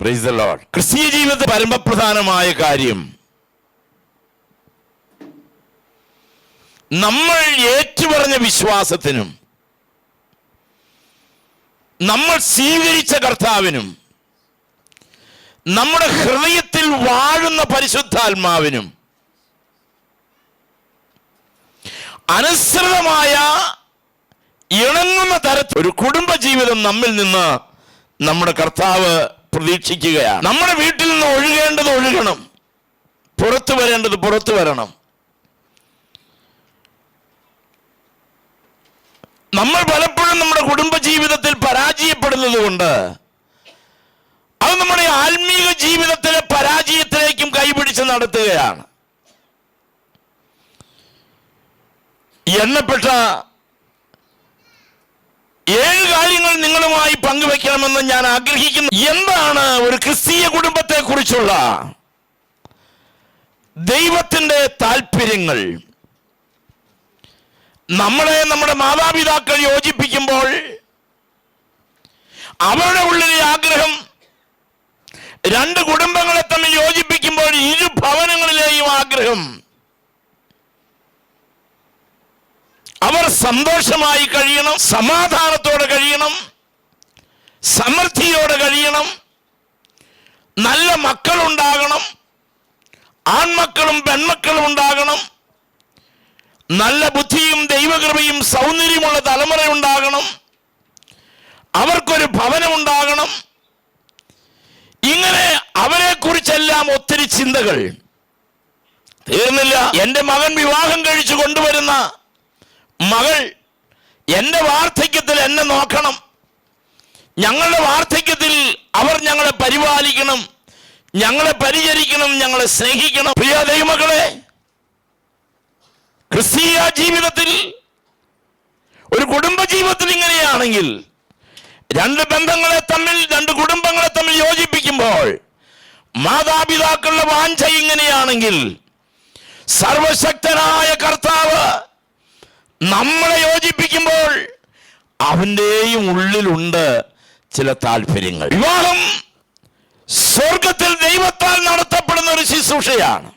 Price ക്രിസ്തീയ ജീവിതത്തിൽ പരമപ്രധാനമായ കാര്യം നമ്മൾ ഏറ്റുപറഞ്ഞ വിശ്വാസത്തിനും നമ്മൾ സ്വീകരിച്ച കർത്താവിനും നമ്മുടെ ഹൃദയത്തിൽ വാഴുന്ന പരിശുദ്ധാത്മാവിനും അനുസൃതമായ ഇണങ്ങുന്ന തരത്തിൽ ഒരു കുടുംബ ജീവിതം നമ്മിൽ നിന്ന് നമ്മുടെ കർത്താവ് പ്രതീക്ഷിക്കുകയാണ്. നമ്മുടെ വീട്ടിൽ നിന്ന് ഒഴുകേണ്ടത് ഒഴുകണം. പുറത്തു വരേണ്ടത് പുറത്തു വരണം. നമ്മൾ പലപ്പോഴും നമ്മുടെ കുടുംബ ജീവിതത്തിൽ പരാജയപ്പെടുന്നത് കൊണ്ട് അത് നമ്മുടെ ആത്മീക ജീവിതത്തിലെ പരാജയത്തിലേക്കും കൈപിടിച്ച് നടത്തുകയാണ്. എണ്ണപ്പെട്ട ഏഴ് കാര്യങ്ങൾ നിങ്ങളുമായി പങ്കുവെക്കണമെന്ന് ഞാൻ ആഗ്രഹിക്കുന്നു. എന്താണ് ഒരു ക്രിസ്തീയ കുടുംബത്തെ കുറിച്ചുള്ള ദൈവത്തിന്റെ താല്പര്യങ്ങൾ നമ്മളെ നമ്മുടെ മാതാപിതാക്കൾ യോജിപ്പിക്കുമ്പോൾ അവരുടെ ഉള്ളിലെ ആഗ്രഹം രണ്ട് കുടുംബങ്ങളെ തമ്മിൽ യോജിപ്പിക്കുമ്പോൾ ഇരു ഭവനങ്ങളിലെയും ആഗ്രഹം. അവർ സന്തോഷമായി കഴിയണം സമാധാനത്തോടെ കഴിയണം സമൃദ്ധിയോടെ കഴിയണം നല്ല മക്കളുണ്ടാകണം ആൺമക്കളും പെൺമക്കളും ഉണ്ടാകണം നല്ല ബുദ്ധിയും ദൈവകൃപയും സൗന്ദര്യമുള്ള തലമുറ ഉണ്ടാകണം അവർക്കൊരു ഭവനം ഉണ്ടാകണം. ഇങ്ങനെ അവരെ കുറിച്ചെല്ലാം ഒത്തിരി ചിന്തകൾ. തീർന്നില്ല. എന്റെ മകൻ വിവാഹം കഴിച്ചു കൊണ്ടുവരുന്ന മകൾ എന്റെ വാർദ്ധക്യത്തിൽ എന്നെ നോക്കണം. ഞങ്ങളുടെ വാർദ്ധക്യത്തിൽ അവർ ഞങ്ങളെ പരിപാലിക്കണം. ഞങ്ങളെ പരിചരിക്കണം ഞങ്ങളെ സ്നേഹിക്കണം. പ്രിയ ദൈവമകളെ ക്രിസ്തീയ ജീവിതത്തിൽ ഒരു കുടുംബ ജീവിതത്തിൽ ഇങ്ങനെയാണെങ്കിൽ രണ്ട് ബന്ധങ്ങളെ തമ്മിൽ രണ്ട് കുടുംബങ്ങളെ തമ്മിൽ യോജിപ്പിക്കുമ്പോൾ മാതാപിതാക്കളുടെ വാഞ്ച ഇങ്ങനെയാണെങ്കിൽ സർവശക്തനായ കർത്താവ് നമ്മളെ യോജിപ്പിക്കുമ്പോൾ അവന്റെയും ഉള്ളിലുണ്ട് ചില താല്പര്യങ്ങൾ. വിവാഹം സ്വർഗത്തിൽ ദൈവത്താൽ നടത്തപ്പെടുന്ന ഒരു ശുശ്രൂഷയാണ്.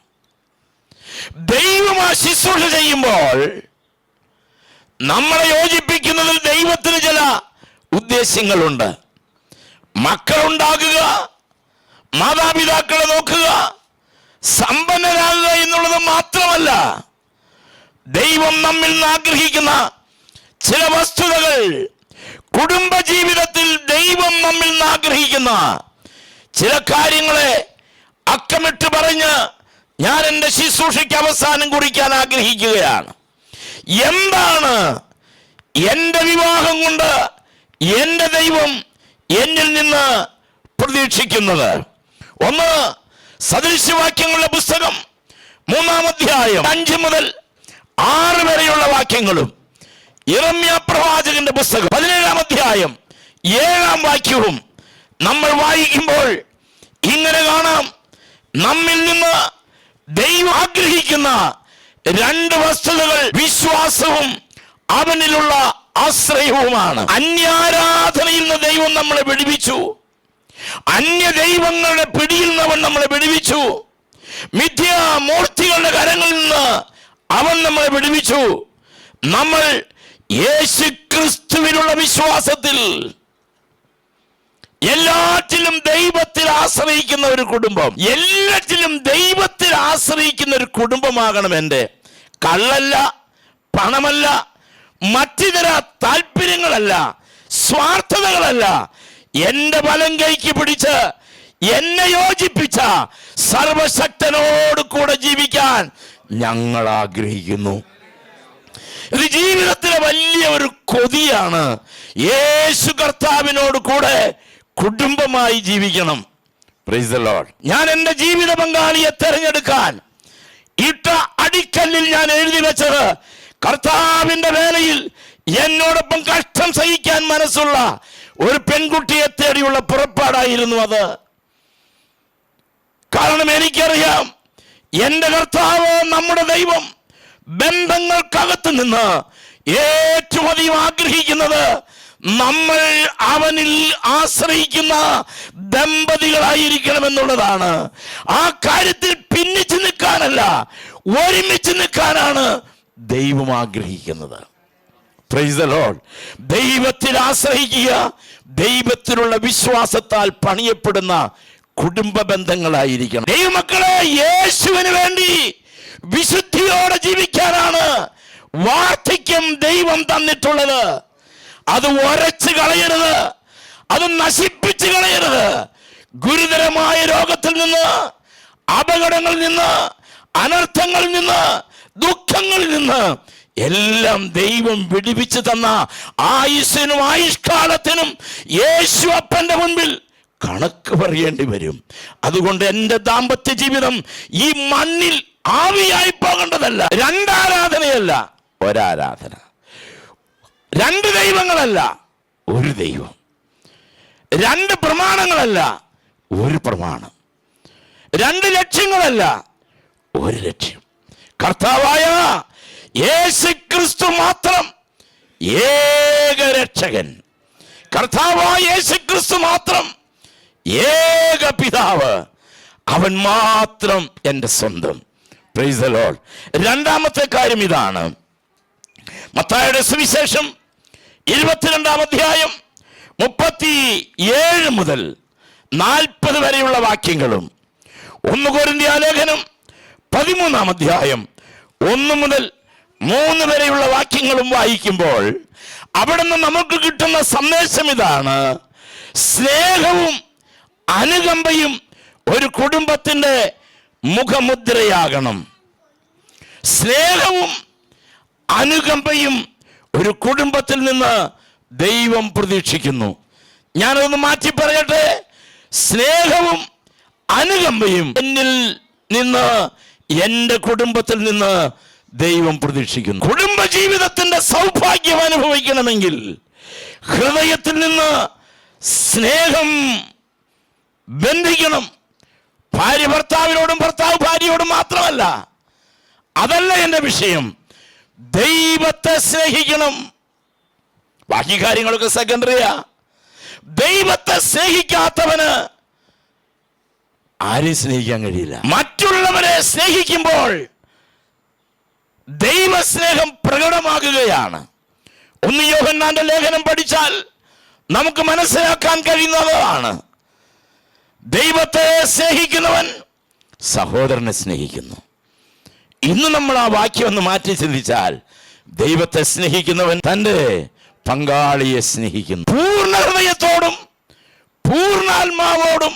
ദൈവം ആ ശുശ്രൂഷ ചെയ്യുമ്പോൾ നമ്മളെ യോജിപ്പിക്കുന്നതിൽ ദൈവത്തിന് ചില ഉദ്ദേശ്യങ്ങളുണ്ട്. മക്കളുണ്ടാകുക മാതാപിതാക്കളെ നോക്കുക സമ്പന്നരാകുക എന്നുള്ളത് മാത്രമല്ല ദൈവം നമ്മിൽ നിന്ന് ആഗ്രഹിക്കുന്ന ചില വസ്തുതകൾ കുടുംബ ജീവിതത്തിൽ ദൈവം നമ്മിൽ നിന്ന് ആഗ്രഹിക്കുന്ന ചില കാര്യങ്ങളെ അക്കമിട്ട് പറഞ്ഞ് ഞാൻ എന്റെ ശുശ്രൂഷയ്ക്ക് അവസാനം കുറിക്കാൻ ആഗ്രഹിക്കുകയാണ്. എന്താണ് എന്റെ വിവാഹം കൊണ്ട് എന്റെ ദൈവം എന്നിൽ നിന്ന് പ്രതീക്ഷിക്കുന്നത്? ഒന്ന് സദൃശ്യവാക്യങ്ങളുടെ പുസ്തകം മൂന്നാം അധ്യായം അഞ്ച് മുതൽ ആറ് വരെയുള്ള വാക്യങ്ങളും. ഇറമ്യ പ്രവാചകന്റെ പുസ്തകം പതിനേഴാം അധ്യായം ഏഴാം വാക്യവും നമ്മൾ വായിക്കുമ്പോൾ ഇങ്ങനെ കാണാം. നമ്മിൽ നിന്ന് ദൈവം ആഗ്രഹിക്കുന്ന രണ്ട് വസ്തുതകൾ വിശ്വാസവും അവനിലുള്ള ആശ്രയവുമാണ്. അന്യാരാധനയിൽ നിന്ന് ദൈവം നമ്മളെ വിടുവിച്ചു. അന്യ ദൈവങ്ങളുടെ പിടിയിൽ നിന്ന് അവൻ നമ്മളെ വിടുവിച്ചു. മിഥ്യാമൂർത്തികളുടെ കരങ്ങളിൽ നിന്ന് അവൻ നമ്മളെ വിടുവിച്ചു. നമ്മൾ യേശു ക്രിസ്തുവിനുള്ള വിശ്വാസത്തിൽ എല്ലാറ്റിലും ദൈവത്തിൽ ആശ്രയിക്കുന്ന ഒരു കുടുംബം എല്ലാറ്റിലും ദൈവത്തിൽ ആശ്രയിക്കുന്ന ഒരു കുടുംബമാകണം എന്റെ. കള്ളല്ല പണമല്ല മറ്റിതര താല്പര്യങ്ങളല്ല സ്വാർത്ഥതകളല്ല. എന്റെ ബലം കൈക്ക് പിടിച്ച് എന്നെ യോജിപ്പിച്ച സർവശക്തനോട് കൂടെ ജീവിക്കാൻ ഞങ്ങൾ ആഗ്രഹിക്കുന്നു. ഇത് ജീവിതത്തിലെ വലിയ ഒരു കൊതിയാണ്. യേശു കർത്താവിനോട് കൂടെ കുടുംബമായി ജീവിക്കണം. പ്രൈസ്. ഞാൻ എന്റെ ജീവിത പങ്കാളിയെ തെരഞ്ഞെടുക്കാൻ ഇട്ട അടിക്കല്ലിൽ ഞാൻ എഴുതി വെച്ചത് കർത്താവിന്റെ വേലയിൽ എന്നോടൊപ്പം കഷ്ടം സഹിക്കാൻ മനസ്സുള്ള ഒരു പെൺകുട്ടിയെ തേടിയുള്ള പുറപ്പാടായിരുന്നു അത്. കാരണം എനിക്കറിയാം എന്റെ കർത്താവ് നമ്മുടെ ദൈവം ബന്ധങ്ങൾക്കകത്ത് നിന്ന് ഏറ്റവും അധികം ആഗ്രഹിക്കുന്നത് നമ്മൾ അവനിൽ ആശ്രയിക്കുന്ന ദമ്പതികളായിരിക്കണമെന്നുള്ളതാണ് ആ കാര്യത്തിൽ ഭിന്നിച്ചു നിൽക്കാനല്ല ഒരുമിച്ച് നിൽക്കാനാണ് ദൈവം ആഗ്രഹിക്കുന്നത്. ദൈവത്തിൽ ആശ്രയിക്കുക ദൈവത്തിലുള്ള വിശ്വാസത്താൽ പണിയപ്പെടുന്ന കുടുംബ ബന്ധങ്ങളായിരിക്കണം. ദൈവമക്കളെ യേശുവിന് വേണ്ടി വിശുദ്ധിയോടെ ജീവിക്കാനാണ് വാർദ്ധക്യം ദൈവം തന്നിട്ടുള്ളത്. അത് ഒരച്ച് കളയരുത്. അത് നശിപ്പിച്ച് കളയരുത്. ഗുരുതരമായ രോഗത്തിൽ നിന്ന് അപകടങ്ങളിൽ നിന്ന് അനർത്ഥങ്ങളിൽ നിന്ന് ദുഃഖങ്ങളിൽ നിന്ന് എല്ലാം ദൈവം വിടിവിച്ചു തന്ന ആയുസ്സിനും ആയുഷ്കാലത്തിനും യേശു അപ്പന്റെ മുൻപിൽ കണക്ക് പറയേണ്ടി വരും. അതുകൊണ്ട് എന്റെ ദാമ്പത്യ ജീവിതം ഈ മണ്ണിൽ ആവിയായി പോകേണ്ടതല്ല. രണ്ടാരാധനയല്ല ഒരാരാധന. രണ്ട് ദൈവങ്ങളല്ല ഒരു ദൈവം. രണ്ട് പ്രമാണങ്ങളല്ല ഒരു പ്രമാണം. രണ്ട് ലക്ഷ്യങ്ങളല്ല ഒരു ലക്ഷ്യം. കർത്താവായ യേശു ക്രിസ്തു മാത്രം ഏകരക്ഷകൻ. കർത്താവായ യേശു ക്രിസ്തു മാത്രം ഏക പിതാവ്. അവൻ മാത്രം എന്റെ സ്വന്തം. പ്രൈസ് ദ ലോർഡ് രണ്ടാമത്തെ കാര്യം ഇതാണ്. മത്തായുടെ സുവിശേഷം ഇരുപത്തിരണ്ടാം അധ്യായം മുപ്പത്തി ഏഴ് മുതൽ നാൽപ്പത് വരെയുള്ള വാക്യങ്ങളും ഒന്ന് കോരിന്ത്യ ലേഖനം പതിമൂന്നാം അധ്യായം ഒന്ന് മുതൽ മൂന്ന് വരെയുള്ള വാക്യങ്ങളും വായിക്കുമ്പോൾ അവിടുന്ന് നമുക്ക് കിട്ടുന്ന സന്ദേശം ഇതാണ്. സ്നേഹവും അനുകമ്പയും ഒരു കുടുംബത്തിന്റെ മുഖമുദ്രയാകണം. സ്നേഹവും അനുകമ്പയും ഒരു കുടുംബത്തിൽ നിന്ന് ദൈവം പ്രതീക്ഷിക്കുന്നു. ഞാനതൊന്ന് മാറ്റി പറയട്ടെ? സ്നേഹവും അനുകമ്പയും എന്നിൽ നിന്ന് എന്റെ കുടുംബത്തിൽ നിന്ന് ദൈവം പ്രതീക്ഷിക്കുന്നു. കുടുംബ ജീവിതത്തിന്റെ സൗഭാഗ്യം അനുഭവിക്കണമെങ്കിൽ ഹൃദയത്തിൽ നിന്ന് സ്നേഹം ബന്ധിക്കണം. ഭാര്യ ഭർത്താവിനോടും ഭർത്താവ് ഭാര്യയോടും മാത്രമല്ല. അതല്ല എന്റെ വിഷയം. ദൈവത്തെ സ്നേഹിക്കണം. ബാക്കി കാര്യങ്ങളൊക്കെ സെക്കൻഡറിയാ ദൈവത്തെ സ്നേഹിക്കാത്തവന് ആരെയും സ്നേഹിക്കാൻ കഴിയില്ല. മറ്റുള്ളവരെ സ്നേഹിക്കുമ്പോൾ ദൈവസ്നേഹം പ്രകടമാകുകയാണ്. ഒന്ന് യോഹന്നാന്റെ ലേഖനം പഠിച്ചാൽ നമുക്ക് മനസ്സിലാക്കാൻ കഴിയുന്നതാണ്. ദൈവത്തെ സ്നേഹിക്കുന്നവൻ സഹോദരനെ സ്നേഹിക്കുന്നു. ഇന്ന് നമ്മൾ ആ വാക്യം ഒന്ന് മാറ്റി ചിന്തിച്ചാൽ ദൈവത്തെ സ്നേഹിക്കുന്നവൻ തന്റെ പങ്കാളിയെ സ്നേഹിക്കുന്നു. പൂർണ ഹൃദയത്തോടും പൂർണാത്മാവോടും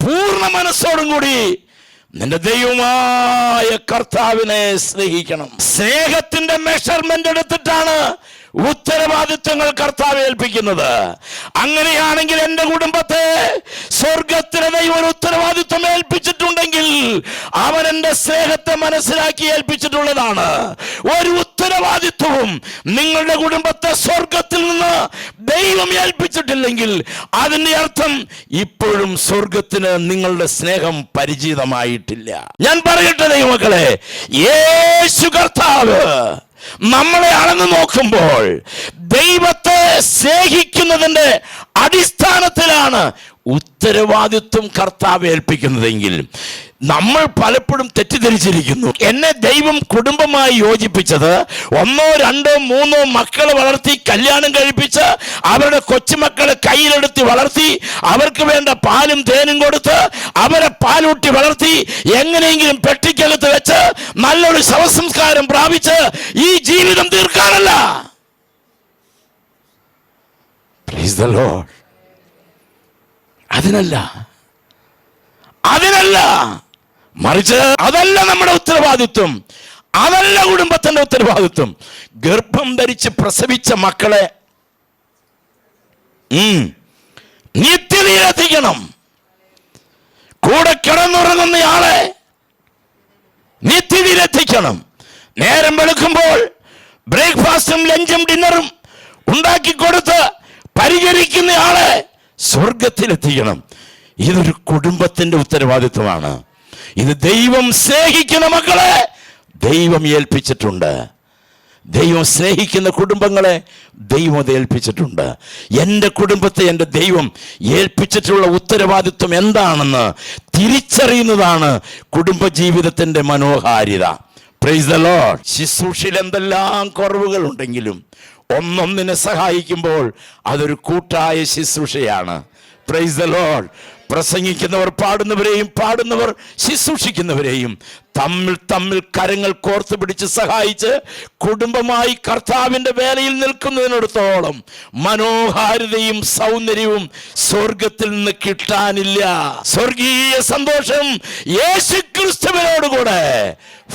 പൂർണ മനസ്സോടും കൂടി നിന്റെ ദൈവമായ കർത്താവിനെ സ്നേഹിക്കണം. സ്നേഹത്തിന്റെ മെഷർമെന്റ് എടുത്തിട്ടാണ് ഉത്തരവാദിത്വങ്ങൾ കർത്താവ് ഏൽപ്പിക്കുന്നത്. അങ്ങനെയാണെങ്കിൽ എന്റെ കുടുംബത്തെ സ്വർഗത്തിന് ദൈവം ഉത്തരവാദിത്വം ഏൽപ്പിച്ചിട്ടുണ്ടെങ്കിൽ അവൻ എന്റെ സ്നേഹത്തെ മനസ്സിലാക്കി ഏൽപ്പിച്ചിട്ടുള്ളതാണ്. ഒരു ഉത്തരവാദിത്വവും നിങ്ങളുടെ കുടുംബത്തെ സ്വർഗത്തിൽ നിന്ന് ദൈവം ഏൽപ്പിച്ചിട്ടില്ലെങ്കിൽ അതിന്റെ അർത്ഥം ഇപ്പോഴും സ്വർഗത്തിന് നിങ്ങളുടെ സ്നേഹം പരിചിതമായിട്ടില്ല. ഞാൻ പറയട്ടെ ദൈവമക്കളെ യേശു കർത്താവ് നമ്മളെ അളന്നു നോക്കുമ്പോൾ ദൈവത്തെ സ്നേഹിക്കുന്നതിന്റെ അടിസ്ഥാനത്തിലാണ് ഉത്തരവാദിത്വം കർത്താവ് ഏൽപ്പിക്കുന്നതെങ്കിൽ നമ്മൾ പലപ്പോഴും തെറ്റിദ്ധരിച്ചിരിക്കുന്നു എന്നെ ദൈവം കുടുംബമായി യോജിപ്പിച്ചത് ഒന്നോ രണ്ടോ മൂന്നോ മക്കളെ വളർത്തി കല്യാണം കഴിപ്പിച്ച് അവരുടെ കൊച്ചുമക്കളെ കയ്യിലെടുത്ത് വളർത്തി അവർക്ക് വേണ്ട പാലും തേനും കൊടുത്ത് അവരെ പാലൂട്ടി വളർത്തി എങ്ങനെയെങ്കിലും പെട്ടിക്കകത്ത് വെച്ച് നല്ലൊരു ശവസംസ്കാരം പ്രാപിച്ച് ഈ ജീവിതം തീർക്കാനല്ല Praise the Lord. അതിനല്ല. അതിനല്ല. മറിച്ച് അതല്ല നമ്മുടെ ഉത്തരവാദിത്വം. അതല്ല കുടുംബത്തിന്റെ ഉത്തരവാദിത്വം. ഗർഭം ധരിച്ച് പ്രസവിച്ച മക്കളെ നിത്യതയിലെത്തിക്കണം. കൂടെ കിടന്നുറങ്ങുന്നയാളെ നിത്യതയിലെത്തിക്കണം. നേരം വെളുക്കുമ്പോൾ ബ്രേക്ക്ഫാസ്റ്റും ലഞ്ചും ഡിന്നറും ഉണ്ടാക്കി കൊടുത്ത് പരിചരിക്കുന്നയാളെ സ്വർഗത്തിലെത്തിക്കണം. ഇതൊരു കുടുംബത്തിന്റെ ഉത്തരവാദിത്വമാണ്. ഇത് ദൈവം സ്നേഹിക്കുന്ന മക്കളെ ദൈവം ഏൽപ്പിച്ചിട്ടുണ്ട്. ദൈവം സ്നേഹിക്കുന്ന കുടുംബങ്ങളെ ദൈവം അത് ഏൽപ്പിച്ചിട്ടുണ്ട്. എന്റെ കുടുംബത്തെ എന്റെ ദൈവം ഏൽപ്പിച്ചിട്ടുള്ള ഉത്തരവാദിത്വം എന്താണെന്ന് തിരിച്ചറിയുന്നതാണ് കുടുംബജീവിതത്തിന്റെ മനോഹാരിത. പ്രൈസ് ദ ലോഡ് ശുശ്രൂഷയിൽ എന്തെല്ലാം കുറവുകളുണ്ടെങ്കിലും ഒന്നൊന്നിനെ സഹായിക്കുമ്പോൾ അതൊരു കൂട്ടായ ശുശ്രൂഷയാണ്. പ്രൈസ് ദ ലോഡ് പ്രസംഗിക്കുന്നവർ പാടുന്നവരെയും പാടുന്നവർ ശുശ്രൂഷിക്കുന്നവരെയും തമ്മിൽ തമ്മിൽ കരങ്ങൾ കോർത്തു പിടിച്ച് സഹായിച്ച് കുടുംബമായി കർത്താവിന്റെ വേലയിൽ നിൽക്കുന്നതിനടുത്തോളം മനോഹാരിതയും സൗന്ദര്യവും സ്വർഗത്തിൽ നിന്ന് കിട്ടാനില്ല. സ്വർഗീയ സന്തോഷം യേശു ക്രിസ്തുവിനോടുകൂടെ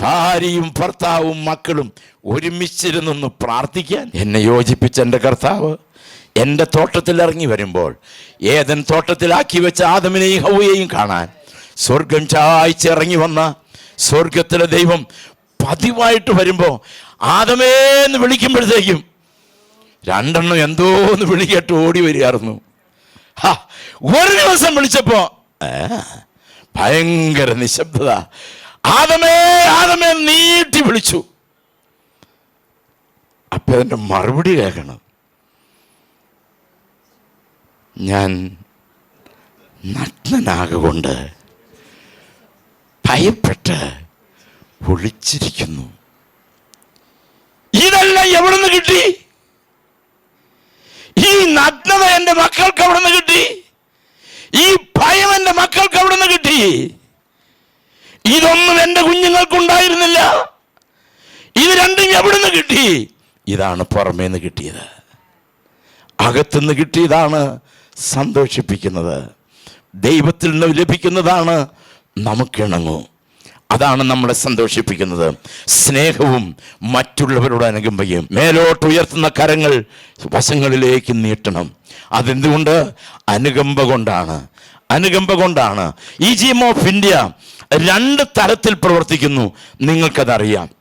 ഭാര്യയും ഭർത്താവും മക്കളും ഒരുമിച്ചിരുന്നൊന്ന് പ്രാർത്ഥിക്കാൻ എന്നെ യോജിപ്പിച്ച എന്റെ കർത്താവ് എന്റെ തോട്ടത്തിൽ ഇറങ്ങി വരുമ്പോൾ ഏതൻ തോട്ടത്തിലാക്കി വെച്ച ആദമിനെയും ഹൗയെയും കാണാൻ സ്വർഗം ചായ്ച്ചിറങ്ങി വന്ന സ്വർഗത്തിലെ ദൈവം പതിവായിട്ട് വരുമ്പോൾ ആദമേ എന്ന് വിളിക്കുമ്പോഴത്തേക്കും രണ്ടെണ്ണം എന്തോ എന്ന് വിളിക്കട്ട് ഓടി വരികയായിരുന്നു. ഒരു ദിവസം വിളിച്ചപ്പോ ഭയങ്കര നിശബ്ദത. ആദമേ ആദമേ നീട്ടി വിളിച്ചു. അപ്പൊ അതിന്റെ മറുപടി കേൾക്കണം. ഞാൻ നഗ്നനാകൊണ്ട് ഭയപ്പെട്ട് ഒളിച്ചിരിക്കുന്നു. ഇതെല്ലാം എവിടുന്ന് കിട്ടി? ഈ നഗ്നത എന്റെ മക്കൾക്ക് എവിടുന്ന് കിട്ടി? ഈ ഭയം എന്റെ മക്കൾക്ക് എവിടുന്ന് കിട്ടി? ഇതൊന്നും എന്റെ കുഞ്ഞുങ്ങൾക്കുണ്ടായിരുന്നില്ല. ഇത് രണ്ടും എവിടുന്ന് കിട്ടി? ഇതാണ് പുറമേ നിന്ന് കിട്ടിയത്. അകത്തുനിന്ന് കിട്ടിയതാണ് സന്തോഷിപ്പിക്കുന്നത്. ദൈവത്തിൽ നിന്ന് ലഭിക്കുന്നതാണ് നമുക്കിണങ്ങൂ. അതാണ് നമ്മളെ സന്തോഷിപ്പിക്കുന്നത്. സ്നേഹവും മറ്റുള്ളവരോട് അനുകമ്പയും. മേലോട്ട് ഉയർത്തുന്ന കരങ്ങൾ വശങ്ങളിലേക്ക് നീട്ടണം. അതെന്തുകൊണ്ട്? അനുകമ്പ കൊണ്ടാണ്. അനുകമ്പ കൊണ്ടാണ്. ഈ ജിം ഓഫ് ഇന്ത്യ രണ്ട് തരത്തിൽ പ്രവർത്തിക്കുന്നു. നിങ്ങൾക്കതറിയാം.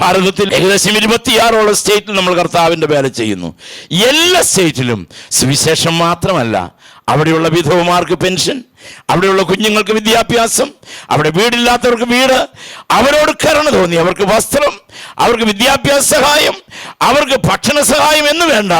ഭാരതത്തിൽ ഏകദേശം ഇരുപത്തിയാറോളം സ്റ്റേറ്റിൽ നമ്മൾ കർത്താവിന്റെ വേല ചെയ്യുന്നു. എല്ലാ സ്റ്റേറ്റിലും സുവിശേഷം മാത്രമല്ല അവിടെയുള്ള വിധവമാർക്ക് പെൻഷൻ അവിടെയുള്ള കുഞ്ഞുങ്ങൾക്ക് വിദ്യാഭ്യാസം അവിടെ വീടില്ലാത്തവർക്ക് വീട് അവരോട് കരുണ തോന്നി. അവർക്ക് വസ്ത്രം അവർക്ക് വിദ്യാഭ്യാസ സഹായം അവർക്ക് ഭക്ഷണ സഹായം എന്ന് വേണ്ട.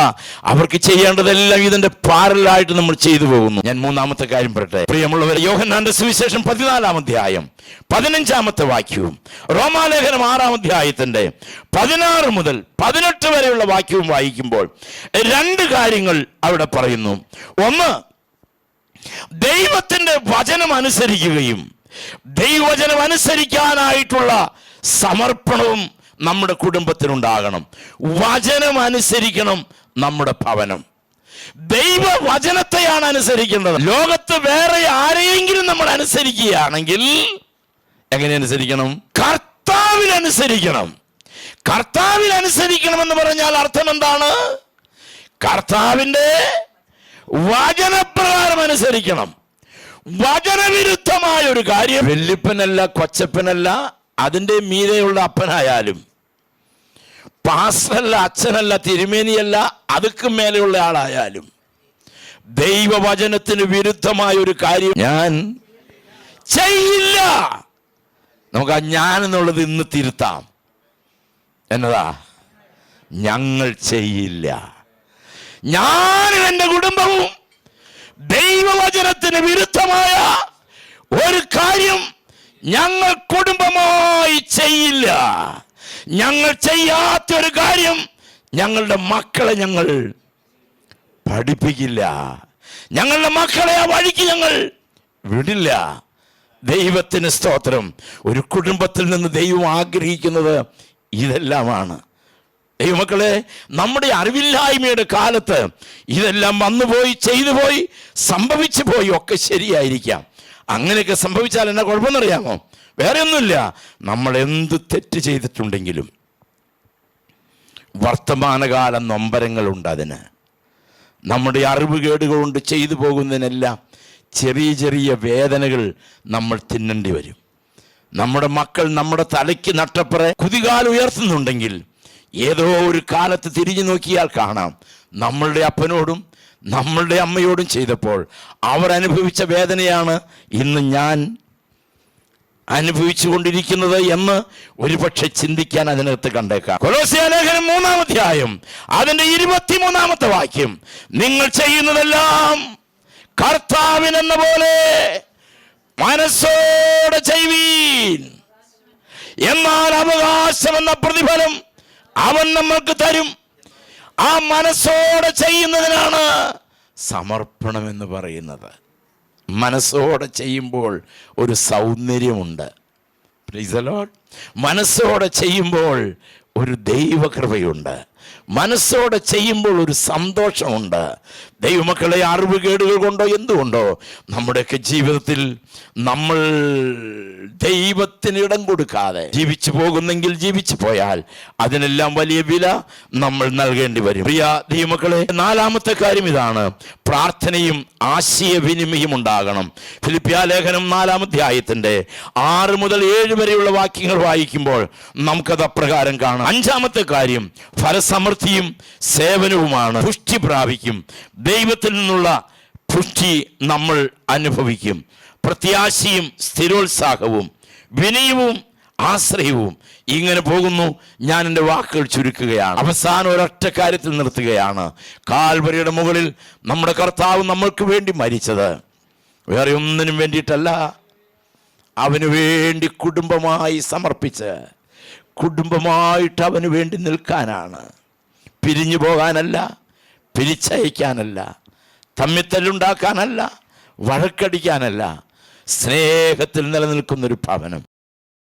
അവർക്ക് ചെയ്യേണ്ടതെല്ലാം ഇതിന്റെ പാരലായിട്ട് നമ്മൾ ചെയ്തു പോകുന്നു. ഞാൻ മൂന്നാമത്തെ കാര്യം പറയട്ടെ. പ്രിയമുള്ളവർ യോഹന്നാന്റെ സുവിശേഷം പതിനാലാം അധ്യായം പതിനഞ്ചാമത്തെ വാക്യവും റോമാലേഖനം ആറാം അധ്യായത്തിന്റെ പതിനാറ് മുതൽ പതിനെട്ട് വരെയുള്ള വാക്യവും വായിക്കുമ്പോൾ രണ്ട് കാര്യങ്ങൾ അവിടെ പറയുന്നു. ഒന്ന് ദൈവത്തിന്റെ വചനം അനുസരിക്കുകയും ദൈവവചനം അനുസരിക്കാനായിട്ടുള്ള സമർപ്പണവും നമ്മുടെ കുടുംബത്തിനുണ്ടാകണം. വചനം അനുസരിക്കണം നമ്മുടെ ഭവനം. ദൈവ വചനത്തെയാണ് അനുസരിക്കേണ്ടത്. ലോകത്ത് വേറെ ആരെയെങ്കിലും നമ്മൾ അനുസരിക്കുകയാണെങ്കിൽ എങ്ങനെ അനുസരിക്കണം? കർത്താവിനനുസരിക്കണം. എന്ന് പറഞ്ഞാൽ അർത്ഥം എന്താണ് കർത്താവിന്റെ വചനപ്രകാരം അനുസരിക്കണം. വചനവിരുദ്ധമായ ഒരു കാര്യം വെല്ലിപ്പനല്ല കൊച്ചപ്പനല്ല അതിന്റെ മീതെയുള്ള അപ്പനായാലും. പാസ്റ്ററല്ല അച്ഛനല്ല തിരുമേനിയല്ല അതുക്ക് മേലെയുള്ള ആളായാലും. ദൈവവചനത്തിന് വിരുദ്ധമായ ഒരു കാര്യം ഞാൻ ചെയ്യില്ല. നമുക്ക് ആ ഞാൻ എന്നുള്ളത് ഇന്ന് തിരുത്താം. എന്നതാ? ഞങ്ങൾ ചെയ്യില്ല. ഞാനും എന്റെ കുടുംബവും ദൈവവചനത്തിന് വിരുദ്ധമായ ഒരു കാര്യം ഞങ്ങൾ കുടുംബമായി ചെയ്യില്ല. ഞങ്ങൾ ചെയ്യാത്ത ഒരു കാര്യം ഞങ്ങളുടെ മക്കളെ ഞങ്ങൾ പഠിപ്പിക്കില്ല. ഞങ്ങളുടെ മക്കളെ ആ വഴിക്ക് ഞങ്ങൾ വിടില്ല. ദൈവത്തിന് സ്തോത്രം. ഒരു കുടുംബത്തിൽ നിന്ന് ദൈവം ആഗ്രഹിക്കുന്നത് ഇതെല്ലാമാണ്. ദൈവമക്കളെ നമ്മുടെ അറിവില്ലായ്മയുടെ കാലത്ത് ഇതെല്ലാം വന്നുപോയി ചെയ്തു പോയി സംഭവിച്ചു പോയി ഒക്കെ ശരിയായിരിക്കാം. അങ്ങനെയൊക്കെ സംഭവിച്ചാൽ എന്നാ കുഴപ്പമെന്നറിയാമോ? വേറെ ഒന്നുമില്ല നമ്മൾ എന്ത് തെറ്റ് ചെയ്തിട്ടുണ്ടെങ്കിലും വർത്തമാനകാല നൊമ്പരങ്ങളുണ്ട് അതിന്. നമ്മുടെ അറിവുകേടുകൾ കൊണ്ട് ചെയ്തു പോകുന്നതിനെല്ലാം ചെറിയ ചെറിയ വേദനകൾ നമ്മൾ തിന്നേണ്ടി വരും. നമ്മുടെ മക്കൾ നമ്മുടെ തലയ്ക്ക് നട്ടപ്പുറ കുതികാൽ ഉയർത്തുന്നുണ്ടെങ്കിൽ ഏതോ ഒരു കാലത്ത് തിരിഞ്ഞു നോക്കിയാൽ കാണാം. നമ്മളുടെ അപ്പനോടും നമ്മളുടെ അമ്മയോടും ചെയ്തപ്പോൾ അവർ അനുഭവിച്ച വേദനയാണ് ഇന്ന് ഞാൻ അനുഭവിച്ചു കൊണ്ടിരിക്കുന്നത് എന്ന് ഒരുപക്ഷെ ചിന്തിക്കാൻ അതിനകത്ത് കണ്ടേക്കാം. കൊലോസ്യ ലേഖനം മൂന്നാമധ്യായം അതിന്റെ ഇരുപത്തിമൂന്നാമത്തെ വാക്യം നിങ്ങൾ ചെയ്യുന്നതെല്ലാം കർത്താവിനെന്ന പോലെ മനസ്സോടെ ചെയ്വീൻ എന്നാൽ അവകാശം എന്ന പ്രതിഫലം അവൻ നമ്മൾക്ക് തരും. ആ മനസ്സോടെ ചെയ്യുന്നതിനാണ് സമർപ്പണം എന്ന് പറയുന്നത്. മനസ്സോടെ ചെയ്യുമ്പോൾ ഒരു സൗന്ദര്യമുണ്ട്. മനസ്സോടെ ചെയ്യുമ്പോൾ ഒരു ദൈവകൃപയുണ്ട്. മനസ്സോടെ ചെയ്യുമ്പോൾ ഒരു സന്തോഷമുണ്ട്. ദൈവമക്കളെ അറിവ് കേടുകൾ കൊണ്ടോ എന്തുകൊണ്ടോ നമ്മുടെയൊക്കെ ജീവിതത്തിൽ നമ്മൾ ദൈവത്തിന് ഇടം കൊടുക്കാതെ ജീവിച്ചു പോകുന്നെങ്കിൽ ജീവിച്ചു പോയാൽ അതിനെല്ലാം വലിയ വില നമ്മൾ നൽകേണ്ടി വരും. പ്രിയ ദൈവമക്കളെ നാലാമത്തെ കാര്യം ഇതാണ്. പ്രാർത്ഥനയും ആശയവിനിമയം ഉണ്ടാകണം. ഫിലിപ്പിയ ലേഖനം നാലാമധ്യായത്തിന്റെ ആറ് മുതൽ ഏഴ് വരെയുള്ള വാക്യങ്ങൾ വായിക്കുമ്പോൾ നമുക്കത് അപ്രകാരം കാണാം. അഞ്ചാമത്തെ കാര്യം ഫലസമൃദ്ധിയും സേവനവുമാണ്. പുഷ്ടി പ്രാപിക്കും. ദൈവത്തിൽ നിന്നുള്ള പുഷ്ടി നമ്മൾ അനുഭവിക്കും. പ്രത്യാശയും സ്ഥിരോത്സാഹവും വിനയവും ആശ്രയവും ഇങ്ങനെ പോകുന്നു. ഞാൻ എന്റെ വാക്കുകൾ ചുരുക്കുകയാണ്. അവസാനം ഒരൊറ്റ കാര്യത്തിൽ നിർത്തുകയാണ്. കാൽവരിയുടെ മുകളിൽ നമ്മുടെ കർത്താവ് നമ്മൾക്ക് വേണ്ടി മരിച്ചത്. വേറെ ഒന്നിനും വേണ്ടിയിട്ടല്ല. അവന് വേണ്ടി കുടുംബമായി സമർപ്പിച്ച് കുടുംബമായിട്ട് അവന് വേണ്ടി നിൽക്കാനാണ്. പിരിഞ്ഞു പോകാനല്ല പിരിച്ചയക്കാനല്ല തമ്മിത്തല്ലുണ്ടാക്കാനല്ല വഴക്കടിക്കാനല്ല സ്നേഹത്തിൽ നിലനിൽക്കുന്നൊരു ഭവനം